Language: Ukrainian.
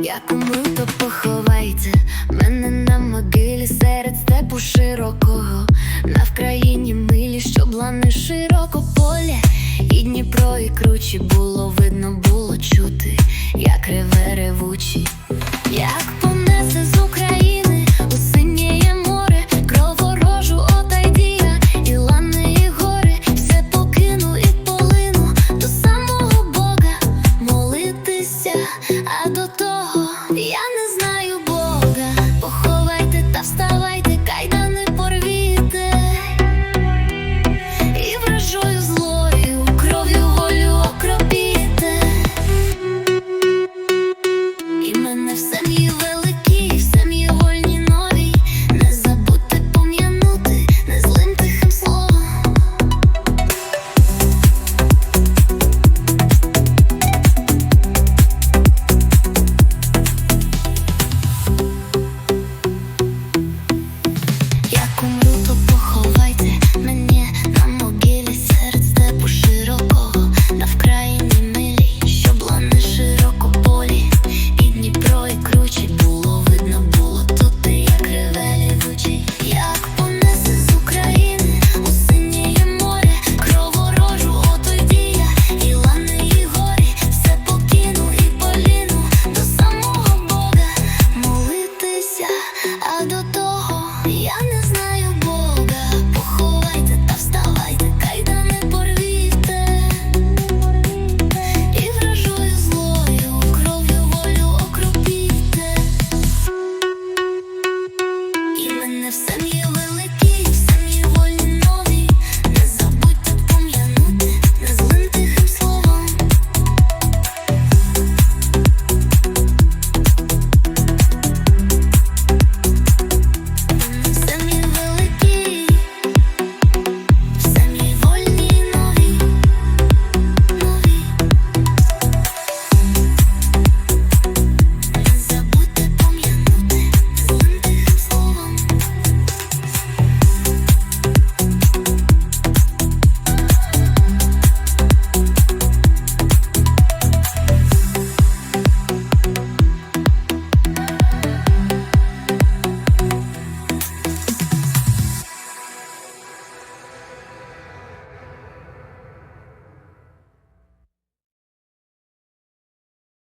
Як умито то поховайте мене на могилі серед степу широкого, на Вкраїні милі, щоб лани широко поле, і Дніпро, і кручі було видно, було чути, як реве ревучі, send me